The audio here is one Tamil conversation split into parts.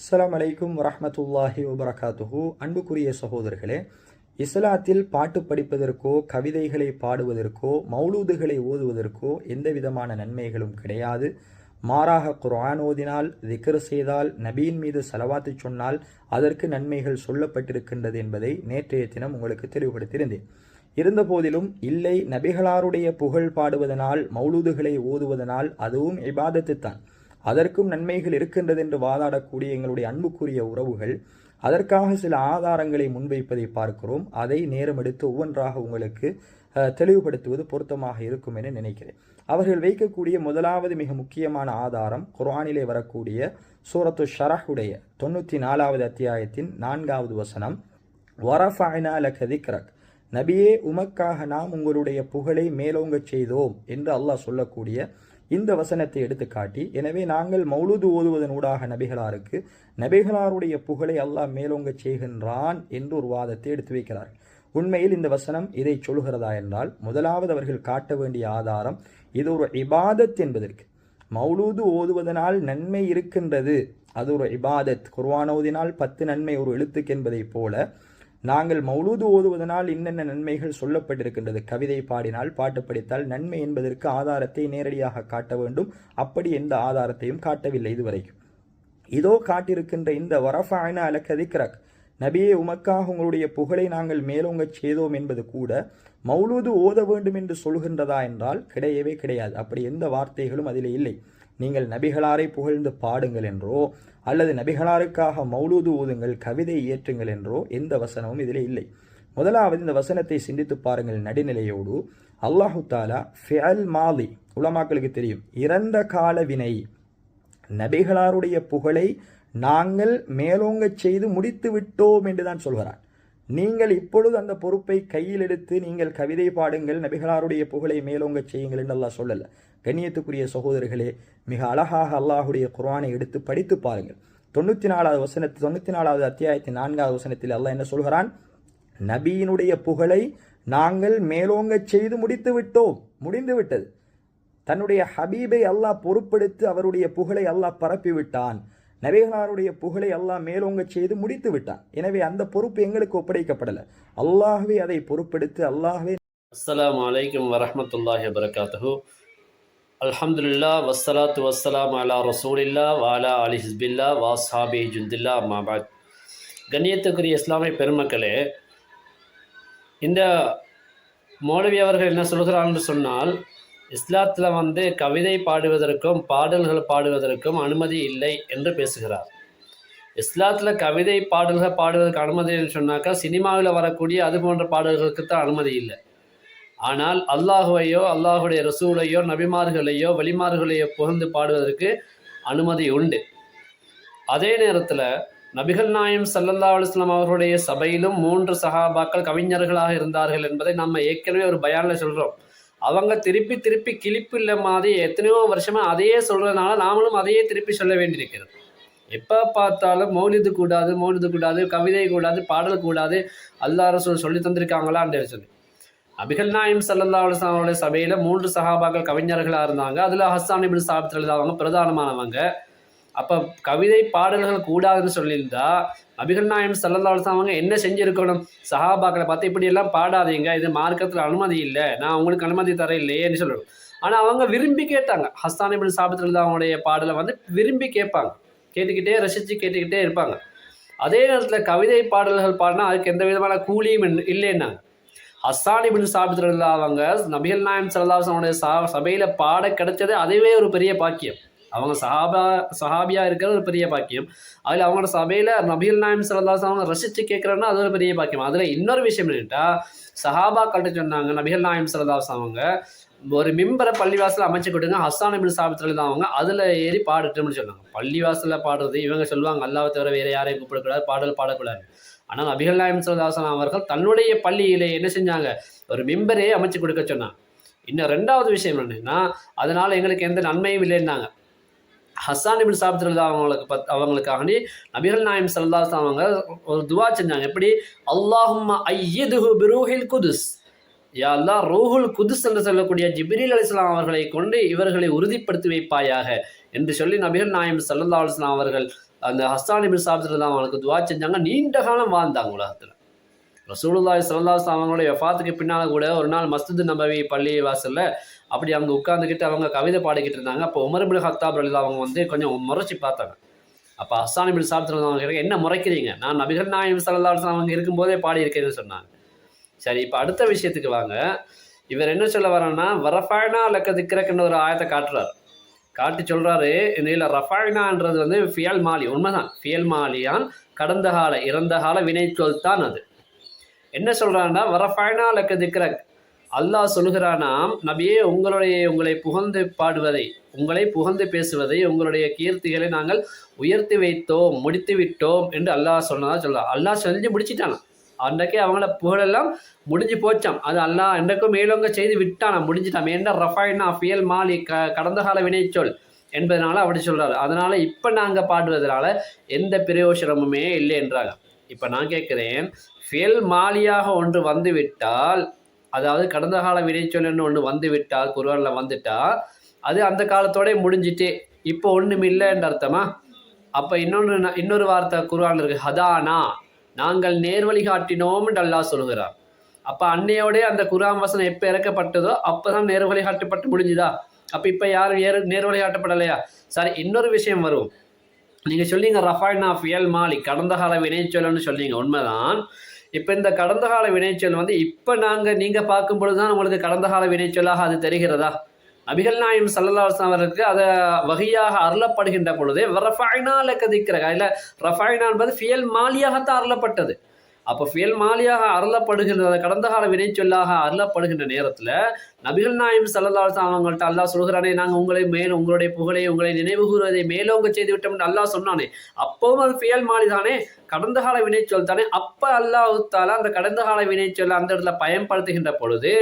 அஸ்லாம் அலைக்கும் வரமத்துல்லாஹி வபரகாத்துஹு. அன்புக்குரிய சகோதரர்களே இஸ்லாத்தில் பாட்டு படிப்பதற்கோ கவிதைகளை பாடுவதற்கோ மௌலூதுகளை ஓதுவதற்கோ எந்த விதமான நன்மைகளும் கிடையாது. மாறாக குர்ஆன் ஓதினால் திக்ர் செய்தால் நபியின் மீது செலவாத்து சொன்னால் அதற்கு நன்மைகள் சொல்லப்பட்டிருக்கின்றது என்பதை நேற்றைய தினம் உங்களுக்கு தெளிவுபடுத்தியிருந்தேன். இருந்தபோதிலும் இல்லை நபிகளாருடைய புகழ் பாடுவதனால் மௌலூதுகளை ஓதுவதனால் அதுவும் இபாதத்து தான் அதற்கும் நன்மைகள் இருக்கின்றது என்று வாதாடக்கூடிய எங்களுடைய அன்புக்குரிய உறவுகள் அதற்காக சில ஆதாரங்களை முன்வைப்பதை பார்க்கிறோம். அதை நேரம் எடுத்து ஒவ்வொன்றாக உங்களுக்கு தெளிவுபடுத்துவது பொருத்தமாக இருக்கும் என நினைக்கிறேன். அவர்கள் வைக்கக்கூடிய முதலாவது மிக முக்கியமான ஆதாரம் குர்ஆனிலே வரக்கூடிய சூரத்து ஷரஹுடைய தொண்ணூற்றி நாலாவது அத்தியாயத்தின் நான்காவது வசனம் வரஃபஅனா லக நபியே உமக்காக நாம் உங்களுடைய புகழை மேலோங்கச் செய்தோம் என்று அல்லாஹ் சொல்லக்கூடிய இந்த வசனத்தை எடுத்து காட்டி எனவே நாங்கள் மௌலூது ஓதுவதன் ஊடாக நபிகளாருக்கு நபிகளாருடைய புகழை அல்லாஹ் மேலோங்கச் செய்கின்றான் என்று ஒரு வாதத்தை எடுத்து வைக்கிறார். உண்மையில் இந்த வசனம் இதை சொல்கிறதா என்றால் முதலாவது அவர்கள் காட்ட வேண்டிய ஆதாரம் இது ஒரு இபாதத் என்பதற்கு. மௌலூது ஓதுவதனால் நன்மை இருக்கின்றது அது ஒரு இபாதத். குர்வானோதினால் ஓதினால் பத்து நன்மை ஒரு எழுத்துக்கு என்பதைப் போல நாங்கள் மௌலூது ஓதுவதனால் என்னென்ன நன்மைகள் சொல்லப்பட்டிருக்கின்றது? கவிதை பாடினால் பாட்டு படித்தால் நன்மை என்பதற்கு ஆதாரத்தை நேரடியாக காட்ட வேண்டும். அப்படி எந்த ஆதாரத்தையும் காட்டவில்லை இதுவரைக்கும். இதோ காட்டியிருக்கின்ற இந்த வரஃபாயின அலக்கதிக்ரக் நபியே உமக்காக உங்களுடைய புகழை நாங்கள் மேலோங்கச் செய்தோம் என்பது கூட மௌலூது ஓத வேண்டும் என்று சொல்கின்றதா என்றால் கிடையவே கிடையாது. அப்படி எந்த வார்த்தைகளும் அதில் இல்லை. நீங்கள் நபிகளாரை புகழ்ந்து பாடுங்கள் என்றோ அல்லது நபிகளாருக்காக மௌலூது ஊதுங்கள் கவிதை இயற்றுங்கள் என்றோ எந்த வசனமும் இதில் இல்லை. முதலாவது இந்த வசனத்தை சிந்தித்து பாருங்கள் நடுநிலையோடு. அல்லாஹு தாலா ஃபியல் மாலி உலமாக்களுக்கு தெரியும் இறந்த கால வினை. நபிகளாருடைய புகழை நாங்கள் மேலோங்கச் செய்து முடித்து விட்டோம் என்று தான் சொல்கிறார் நீங்கள் இப்பொழுது அந்த பொறுப்பை கையில் எடுத்து நீங்கள் கவிதை பாடுங்கள் நபிகளாருடைய புகழை மேலோங்கச் செய்யுங்கள் என்று அல்லாஹ் சொல்லல. கண்ணியத்துக்குரிய சகோதரர்களே மிக அழகாக அல்லாஹுடைய குர்ஆனை எடுத்து படித்து பாருங்கள். தொண்ணூற்றி நாலாவது வசனத்து தொண்ணூற்றி நாலாவது அத்தியாயத்தின் நான்காவது வசனத்தில் அல்லாஹ் என்ன சொல்கிறான்? நபியினுடைய புகழை நாங்கள் மேலோங்கச் செய்து முடித்து விட்டோம். முடிந்து விட்டது. தன்னுடைய ஹபீபை அல்லாஹ் பொறுப்பெடுத்து அவருடைய புகழை அல்லாஹ் பரப்பிவிட்டான். நபிகளாருடைய புகழை அல்லாஹ் மேலோங்க செய்து முடித்து விட்டான். எனவே அந்த பொறுப்பு எங்களுக்கு ஒப்படைக்கப்படலை. அல்லாஹ்வே அதை பொறுப்பெடுத்து அல்லாஹ்வே அஸ்லாம் வலைக்கம் வரமத்துல்லாஹி வரகாத்து அல்ஹம்துலில்லா வசலாத்து வசலாம் அலா ரசூலில்லா வாலா அலி ஹிஸ்பில்லா வாஸ்ஹாபி ஜுந்தில்லா மாபாத் கண்ணியத்துக்குரிய இஸ்லாமிய பெருமக்களே இந்த மௌலவி அவர்கள் என்ன சொல்கிறான்னு சொன்னால் இஸ்லாத்தில் வந்து கவிதை பாடுவதற்கும் பாடல்கள் பாடுவதற்கும் அனுமதி இல்லை என்று பேசுகிறார். இஸ்லாத்தில் கவிதை பாடல்கள் பாடுவதற்கு அனுமதி சொன்னாக்கா சினிமாவில் வரக்கூடிய அது போன்ற பாடல்களுக்கு தான் அனுமதி இல்லை. ஆனால் அல்லாஹுவையோ அல்லாஹுடைய ரசூலையோ நபிமார்களையோ வழிமார்களையோ புகழ்ந்து பாடுவதற்கு அனுமதி உண்டு. அதே நேரத்தில் நபிகள் நாயம் சல்லல்லா அலுவலாம் அவர்களுடைய சபையிலும் மூன்று சஹாபாக்கள் கவிஞர்களாக இருந்தார்கள் என்பதை நம்ம ஏற்கனவே ஒரு பயானில் சொல்கிறோம் அவங்க திருப்பி திருப்பி கிளிப்பு இல்லை மாதிரி எத்தனையோ வருஷமாக அதையே சொல்கிறதுனால நாமளும் அதையே திருப்பி சொல்ல வேண்டியிருக்கிறது. எப்போ பார்த்தாலும் மௌலிது கூடாது மௌலிது கூடாது கவிதை கூடாது பாடல் கூடாது அல்லாஹ் ரசூல் சொல்லி தந்திருக்காங்களான்னு சொல்லி. அபிகல் நாயம் சல்லல்லா அலுவலாம் சபையில் மூன்று சகாபாக்கள் கவிஞர்களாக இருந்தாங்க. அதில் ஹஸ்தான் இபின் சாபித் எழுதாவங்க பிரதானமானவங்க. அப்போ கவிதை பாடல்கள் கூடாதுன்னு சொல்லியிருந்தா அபிகள் நாயம் சல்லல்லா அவங்க என்ன செஞ்சுருக்கணும்? சஹாபாக்களை பார்த்து இப்படியெல்லாம் பாடாதீங்க இது மார்க்கத்தில் அனுமதி இல்லை நான் உங்களுக்கு அனுமதி தர இல்லையேன்னு சொல்லணும் ஆனால் அவங்க விரும்பி கேட்டாங்க. ஹஸ்தான் இபின் சாபித் அவங்களுடைய பாடலை வந்து விரும்பி கேட்பாங்க. கேட்டுக்கிட்டே ரசித்து கேட்டுக்கிட்டே இருப்பாங்க. அதே நேரத்தில் கவிதை பாடல்கள் பாடினா அதுக்கு எந்த விதமான கூலியும் இல்லைன்னாங்க ஹஸ்ஸான் இபின் சாபித் அவங்க நபிகள் நாயம் சல்லாஹனுடைய சா சபையில் பாட கிடைச்சது அதுவே ஒரு பெரிய பாக்கியம். அவங்க சஹாபா சஹாபியா இருக்கிறது ஒரு பெரிய பாக்கியம். அதில் அவங்களோட சபையில் நபிகள் நாயம் சல்லாஹ் அவங்க ரசித்து கேட்குறோன்னா அது ஒரு பெரிய பாக்கியம். அதில் இன்னொரு விஷயம் என்னென்னா சஹாபா கட்டு சொன்னாங்க நபிகள் நாயம் சல்லாஹ் அவங்க ஒரு மிம்பரை பள்ளிவாசல் அமைச்சு கொடுங்க ஹஸ்ஸான் இபின் சாபத்தில் தான் அவங்க அதில் ஏறி பாடட்டும்னு சொன்னாங்க. பள்ளிவாசலில் பாடுறது இவங்க சொல்லுவாங்க அல்லாஹ் தவிர வேறு யாரையும் கூப்பிடக்கூடாது பாடல் பாடக்கூடாது. ஆனால் அபிகள் நாயம் சல்லாசன் அவர்கள் தன்னுடைய பள்ளியிலே என்ன செஞ்சாங்க ஒரு மிம்பரே அமைச்சு கொடுக்க சொன்னாங்க. இன்னும் ரெண்டாவது விஷயம் என்னன்னா அதனால் எங்களுக்கு எந்த நன்மையும் இல்லைன்னாங்க. ஹசான் இபின் சாபித் அவங்களுக்கு பத் அவங்களுக்காண்டி நபிகள் நாயம் சல்லா அவங்க ஒரு துவா செஞ்சாங்க. எப்படி? அல்லாஹும்ம ஐயதுஹு பிரூஹில் குதுஸ். யா அல்லா ரூஹுல் குதுஸ் என்று சொல்லக்கூடிய ஜிபிரில் அலிஸ்லாம் அவர்களை கொண்டு இவர்களை உறுதிப்படுத்தி வைப்பாயாக என்று சொல்லி நபிகள் நாயம் சல்லா அலுவலாம் அவர்கள் அந்த ஹஸ்தான் இபின் சாபித்லாம் அவங்களுக்கு துவா செஞ்சாங்க. நீண்ட காலம் வாழ்ந்தாங்க உலகத்தில். ரசூலுல்லாய் ஸல்லல்லாஹு அவங்களுடைய வஃபாத்துக்கு பின்னால் கூட ஒரு நாள் மஸ்ஜித் நபவி பள்ளி வாசலில் அப்படி அவங்க உட்காந்துக்கிட்டு அவங்க கவிதை பாடிக்கிட்டு இருந்தாங்க. அப்போ உமர்பின் ஹத்தாப் ரலியல்லாஹு அவங்க வந்து கொஞ்சம் முறைச்சி பார்த்தாங்க. அப்போ ஹஸ்ஸான் இபின் சாப்பிட்டு என்ன முறைக்கிறீங்க? நான் நபிகள் நாயம் சல்லல்லாஹு அவங்க இருக்கும்போதே பாடியிருக்கேன்னு சொன்னாங்க. சரி இப்போ அடுத்த விஷயத்துக்கு வாங்க. இவர் என்ன சொல்ல வரேன்னா வரஃபாய்னா லக்க திக்கிறக்குன்னு ஒரு ஆயத்தை காட்டுறாரு. காட்டி சொல்கிறாரு இதில் ரஃபாய்னான்றது வந்து ஃபியல் மாலி உண்மைதான். ஃபியல் மாலியான் கடந்த கால இறந்த கால வினைச்சொல் தான் அது. என்ன சொல்கிறான்னா வரஃபாய்னா லக்க கிரக் அல்லாஹ் சொல்கிறானாம் நபியே உங்களுடைய உங்களை புகழ்ந்து பாடுவதை உங்களை புகழ்ந்து பேசுவதை உங்களுடைய கீர்த்திகளை நாங்கள் உயர்த்தி வைத்தோம் முடித்து விட்டோம் என்று அல்லாஹ் சொன்னதா சொல்லலாம் அல்லாஹ் செஞ்சு முடிச்சிட்டானா? அன்றைக்கே அவங்கள புகழெல்லாம் முடிஞ்சு போச்சாம். அது அல்லாஹ் என்றைக்கும் மேலோங்க செய்து விட்டானாம் முடிஞ்சிட்டான் என்ன ரஃபாயினா ஃபியல் மாலி க கடந்த கால வினைச்சொல் என்பதனால அப்படி சொல்கிறாரு அதனால் இப்போ நாங்கள் பாடுவதனால எந்த பிரயோசனமுமே இல்லை என்றாங்க. இப்போ நான் கேட்குறேன் ஃபியல் மாலியாக ஒன்று வந்து விட்டால் அதாவது கடந்த கால வினைச்சொல்னு ஒன்று வந்து விட்டால் குர்ஆன்ல வந்துட்டா அது அந்த காலத்தோடய முடிஞ்சிட்டு. இப்போ ஒன்றும் இல்லைன்ற அர்த்தமா? அப்போ இன்னொன்று இன்னொரு வார்த்தை குர்ஆன்ல இருக்கு ஹதானா. நாங்கள் நேர்வழி காட்டினோம்னு அல்லா சொல்கிறார் அப்போ அன்னையோடய அந்த குரான் வசனம் எப்போ இறக்கப்பட்டதோ அப்போ தான் நேர்வழி காட்டப்பட்டு முடிஞ்சுதா? அப்போ இப்போ யாரும் ஏறு நேர்வழி காட்டப்படலையா? சரி இன்னொரு விஷயம் வரும். நீங்கள் சொல்லிங்க ரஃபாய்னா ஃபியல் மாலிக் கடந்த கால வினைச்சொல்னு சொன்னீங்க உண்மைதான். இப்போ இந்த கடந்த கால வினைச்சொல் வந்து இப்போ நாங்கள் நீங்கள் பார்க்கும் பொழுது தான் உங்களுக்கு கடந்த கால வினைச்சொல்லாக அது தெரிகிறதா? நபிகள் நாயம் சல்லல்லா அவர்களுக்கு அதை வகையாக அருளப்படுகின்ற பொழுது ரஃபாய்னா லக்கதிக்கிற இல்லை ரஃபாயினா என்பது ஃபியல் மாலியாகத்தான் அருளப்பட்டது. அப்போ ஃபியல் மாலியாக அருளப்படுகின்ற கடந்த கால வினைச்சொல்லாக அருளப்படுகின்ற நேரத்தில் நபிகள் நாயம் சல்லல்லா அவங்கள்ட்ட அல்லாஹ் சொல்கிறானே நாங்கள் உங்களை மேல் உங்களுடைய புகழை உங்களை நினைவு கூறுவதை மேலோங்க செய்து விட்டோம் என்று அல்லாஹ் சொன்னானே. அப்பவும் அது ஃபேல் மாலி தானே கடந்த கால வினைச்சொல் தானே? அப்போ அல்லாஹால அந்த கடந்த கால வினைச்சொல் அந்த இடத்துல பயன்படுத்துகின்ற பொழுது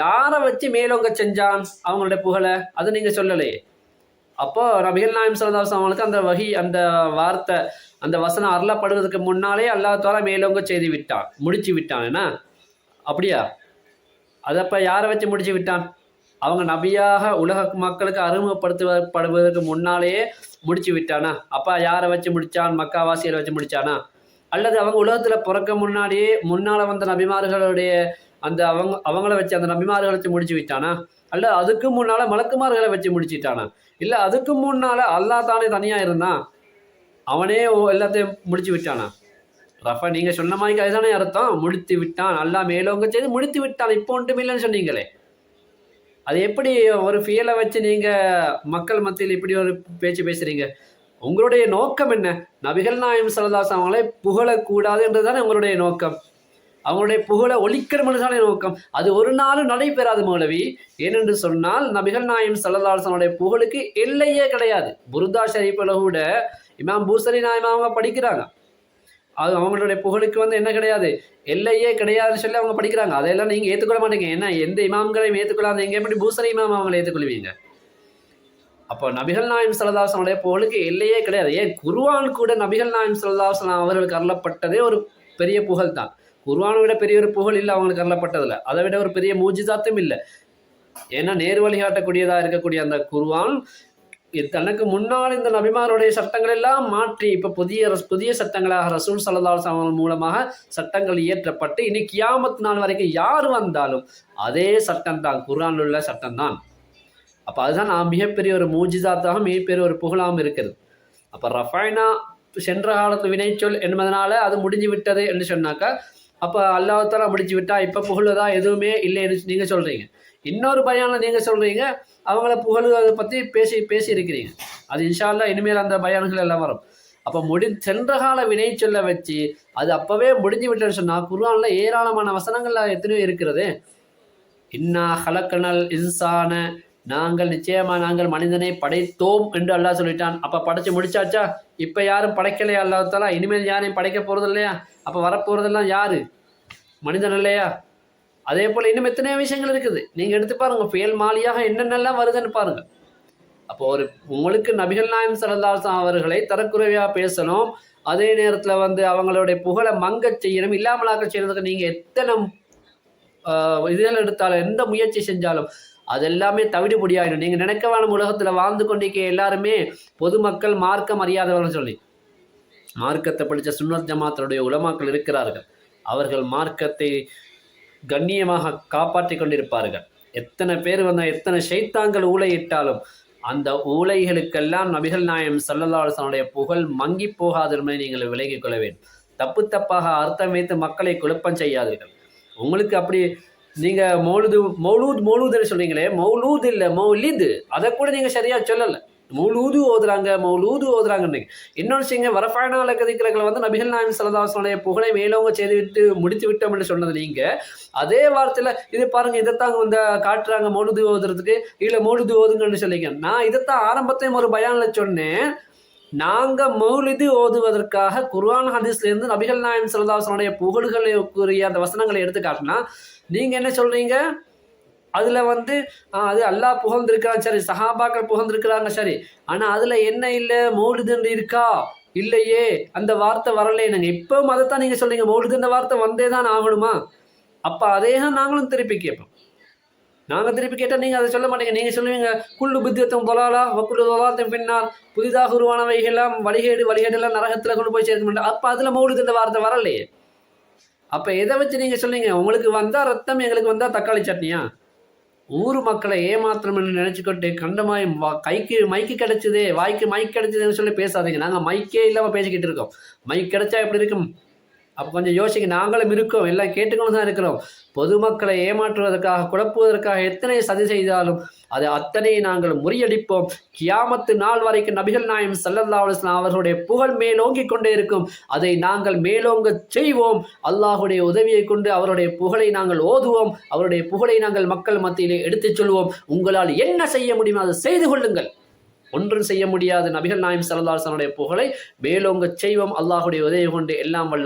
யாரை வச்சு மேலோங்க செஞ்சான் அவங்களுடைய புகழை? அது நீங்கள் சொல்லலையே. அப்போ நபிகள் நாயம் சல்லாஸ் அவங்களுக்கு அந்த வகி அந்த வார்த்தை அந்த வசனம் அருளப்படுவதற்கு முன்னாலே அல்லாத்தால மேலோங்க செய்து விட்டான். முடிச்சு விட்டான். என்ன? அப்படியா? அதப்போ அப்போ யாரை வச்சு முடிச்சு விட்டான்? அவங்க நபியாக உலக மக்களுக்கு அறிமுகப்படுத்தப்படுவதற்கு முன்னாலேயே முடிச்சு விட்டானா? அப்பா யாரை வச்சு முடித்தான் மக்காவாசியரை வச்சு முடித்தானா அல்லது அவங்க உலகத்தில் பிறக்க முன்னாடியே முன்னால் வந்த நபிமார்களுடைய அந்த அவங்க அவங்கள வச்சு அந்த நபிமார்களை வச்சு முடிச்சு விட்டானா? அல்ல அதுக்கு முன்னால் மலக்குமார்களை வச்சு முடிச்சிட்டானா இல்லை அதுக்கு முன்னால் அல்லாஹ் தானே தனியாக இருந்தான்? அவனே ஓ- எல்லாத்தையும் முடிச்சு விட்டானா? ரஃபா நீங்கள் சொன்ன மாதிரி அதுதானே அர்த்தம். முடித்து விட்டான் நல்லா மேலோங்க செய்து முடித்து விட்டான். இப்போ ஒன்றும் இல்லைன்னு சொன்னீங்களே. அது எப்படி ஒரு ஃபியலை வச்சு நீங்கள் மக்கள் மத்தியில் இப்படி ஒரு பேச்சு பேசுகிறீங்க உங்களுடைய நோக்கம் என்ன? நபிகள் நாயம் சரதாஸ் அவங்களே புகழக்கூடாதுன்றது தானே உங்களுடைய நோக்கம்? அவங்களுடைய புகழை ஒழிக்கணும்னு தானே நோக்கம்? அது ஒரு நாளும் நடைபெறாது மௌலவி. ஏனென்று சொன்னால் நபிகள் நாயம் சல்லல்லாசனுடைய புகழுக்கு எல்லையே கிடையாது. புருதா ஷரீஃபில் கூட இமாம் பூசரி நாயம் அவங்க படிக்கிறாங்க. அது அவங்களுடைய புகழுக்கு வந்து என்ன கிடையாது? எல்லையே கிடையாதுன்னு சொல்லி அவங்க படிக்கிறாங்க. அதையெல்லாம் நீங்கள் ஏற்றுக்கொள்ள மாட்டீங்க. ஏன்னா எந்த இமாம்களையும் ஏற்றுக்கொள்ளாத எங்கே எப்படி பூசரி இமாம் அவங்களை ஏற்றுக்கொள்வீங்க அப்போ நபிகள் நாயம் சலதாசனுடைய புகழுக்கு எல்லையே கிடையாது. ஏன்? குருவான் கூட நபிகள் நாயம் சலதாசன் அவர்களுக்கு அருளப்பட்டதே ஒரு பெரிய புகழ் தான். குருவானை விட பெரிய ஒரு புகழ் இல்லை அவங்களுக்கு அருளப்பட்டதில்ல. அதை விட ஒரு பெரிய மூஜிதாத்தும் இல்லை. ஏன்னா நேர் வழிகாட்டக்கூடியதாக இருக்கக்கூடிய அந்த குருவான் தனக்கு முன்னால் இந்த நபிமாருடைய சட்டங்கள் எல்லாம் மாற்றி இப்போ புதிய ரஸ்- புதிய சட்டங்களாக ரசூல் சல்லா அவர்கள் மூலமாக சட்டங்கள் இயற்றப்பட்டு இனி கியாமத் நாள் வரைக்கும் யார் வந்தாலும் அதே சட்டம் தான் குர்ஆனில் உள்ள சட்டம் தான் அப்போ அதுதான் நான் மிகப்பெரிய ஒரு மூஜிதாத்தாக மிகப்பெரிய ஒரு புகழாகவும் இருக்கிறது. அப்போ ரஃபைனா சென்ற காலத்து வினைச்சொல் என்பதனால அது முடிஞ்சு விட்டது என்று சொன்னாக்கா அப்போ அல்லாஹால முடிச்சு விட்டா இப்போ புகழுதா எதுவுமே இல்லைன்னு நீங்கள் சொல்கிறீங்க இன்னொரு பயானில் நீங்கள் சொல்கிறீங்க அவங்கள புகழுவதை பற்றி பேசி பேசி இருக்கிறீங்க அது இன்ஷால்லா இனிமேல் அந்த பயான்கள் எல்லாம் வரும். அப்போ முடி சென்ற கால வினை சொல்ல வச்சு அது அப்போவே முடிஞ்சு விட்டேன்னு சொன்னால் குர்ஆனில் ஏராளமான வசனங்கள் எத்தனையோ இருக்கிறது. இன்னா ஹலக்கனல் இன்சான நாங்கள் நிச்சயமாக நாங்கள் மனிதனை படைத்தோம் என்று அல்லாஹ் சொல்லிட்டான். அப்போ படைச்சு முடிச்சாச்சா? இப்போ யாரும் படைக்கலையா? அல்லாத்தாலா இனிமேல் யாரையும் படைக்க போகிறது இல்லையா அப்போ வரப்போகிறதெல்லாம் யார்? மனிதன் இல்லையா? அதே போல் இன்னும் எத்தனையோ விஷயங்கள் இருக்குது. நீங்கள் எடுத்து பாருங்கள் புயல் மாலியாக என்னென்னலாம் வருதுன்னு பாருங்கள் அப்போ ஒரு உங்களுக்கு நபிகள் நாயம் சரதாசன் அவர்களை தரக்குறைவா பேசணும். அதே நேரத்தில் வந்து அவங்களுடைய புகழை மங்கச் செய்யணும் இல்லாமலாக்க செய்யறதுக்கு நீங்கள் எத்தனை இதில் எடுத்தாலும் எந்த முயற்சி செஞ்சாலும் அது எல்லாமே தவிடுபடியாயிடும் நீங்கள் நினைக்க வேணும் உலகத்தில் வாழ்ந்து கொண்டிருக்க எல்லாருமே பொதுமக்கள் மார்க்கம் அறியாதவர்கள் சொல்லி. மார்க்கத்தை படித்த சுன்னத் ஜமாத்தனுடைய உலமாக்கள் இருக்கிறார்கள். அவர்கள் மார்க்கத்தை கண்ணியமாக காப்பாற்றி கொண்டிருப்பார்கள். எத்தனை பேர் வந்தால் எத்தனை ஷைத்தாங்கள் ஊழையிட்டாலும் அந்த ஊழைகளுக்கெல்லாம் நபிகள் நாயம் சல்லல்லாஹனுடைய புகழ் மங்கி போகாது என்பதை நீங்கள் விலகிக் கொள்ள வேண்டும். தப்பு தப்பாக அர்த்தம் வைத்து மக்களை குழப்பம் செய்யாதீர்கள். உங்களுக்கு அப்படி நீங்கள் மௌலுது மௌலூத் மௌலூதுன்னு சொல்றீங்களே மௌலூத் இல்லை மௌலிது அதை கூட நீங்கள் சரியாக சொல்லலை. மௌலூது ஓதுறாங்க மௌலூது ஓதுறாங்கன்னு இன்னொன்று செய்யுங்க வரஃபாயனால கதிக்கிறகளை வந்து நபிகள் நாயம் சலதாசனுடைய புகழை மேலோங்க செய்து விட்டு முடித்து விட்டோம் என்று சொன்னது நீங்கள் அதே வார்த்தையில் இது பாருங்க இதைத்தான் வந்து காட்டுறாங்க மௌலுது ஓதுறதுக்கு. இல்லை மௌலுது ஓதுங்கன்னு சொல்லிங்க. நான் இதைத்தான் ஆரம்பத்தையும் ஒரு பயானில் சொன்னேன். நாங்கள் மௌலிது ஓதுவதற்காக குர்ஆன் ஹதீஸ்லேருந்து நபிகள் நாயம் சலதாசனுடைய புகழ்களை கூறிய அந்த வசனங்களை எடுத்து காட்டினா நீங்கள் என்ன சொல்கிறீங்க அதில் வந்து அது அல்லாஹ் புகழ்ந்திருக்கிறான் சரி சஹாபாக்கள் புகழ்ந்திருக்கிறாங்க சரி. ஆனால் அதில் என்ன இல்லை? மௌலிதுன்னு இருக்கா? இல்லையே. அந்த வார்த்தை வரலையே. நாங்கள் இப்போவும் தான் நீங்கள் சொல்றீங்க. மௌலிதுன்ற வார்த்தை வந்தே தான் ஆகணுமா? அப்போ அதே தான் நாங்களும் திருப்பி கேட்போம். நாங்கள் திருப்பி கேட்டால் நீங்கள் அதை சொல்ல மாட்டீங்க. நீங்கள் சொல்லுவீங்க குள்ளு புத்தியத்தும் தொலாலா வக்குள்ளு தொலாத்தையும் பின்னால் புதிதாக உருவானவைகள்லாம் வழிகேடு வழிகேடெல்லாம் நரகத்தில் கொண்டு போய் சேர்க்க மாட்டோம் அப்போ அதில் மௌலிதுன்ற வார்த்தை வரலையே. அப்போ எதை வச்சு நீங்கள் சொல்றீங்க? உங்களுக்கு வந்தால் ரத்தம் எங்களுக்கு வந்தால் தக்காளி சட்னியா? ஊர் மக்களை ஏமாத்திரம் என்று நினச்சிக்கிட்டு கண்டமாய் வா- கைக்கு மைக்கு கிடைச்சதே வாய்க்கு மைக் கிடைச்சதுன்னு சொல்லி பேசாதீங்க. நாங்கள் மைக்கே இல்லாமல் பேசிக்கிட்டு இருக்கோம். மைக் கிடைச்சா எப்படி இருக்கும்? அப்போ கொஞ்சம் யோசிக்க நாங்களும் இருக்கோம் எல்லாம் கேட்டுக்கொண்டு தான் இருக்கிறோம். பொதுமக்களை ஏமாற்றுவதற்காக குழப்புவதற்காக எத்தனை சதி செய்தாலும் அது அத்தனை நாங்கள் முறியடிப்போம். கியாமத்து நாள் வரைக்கும் நபிகள் நாயம் சல்லல்லா அலுவலாம் அவர்களுடைய புகழ் மேலோங்கிக் கொண்டே இருக்கும். அதை நாங்கள் மேலோங்க செய்வோம். அல்லாஹுடைய உதவியை கொண்டு அவருடைய புகழை நாங்கள் ஓதுவோம். அவருடைய புகழை நாங்கள் மக்கள் மத்தியிலே எடுத்துச் சொல்வோம். உங்களால் என்ன செய்ய முடியுமோ அதை செய்து கொள்ளுங்கள். ஒன்றும் செய்ய முடியாது. நபிகள் நாயம் சல்லல்லாஹனுடைய புகழை மேலோங்க செய்வோம். அல்லாஹுடைய உதவி கொண்டு எல்லாம் வல்ல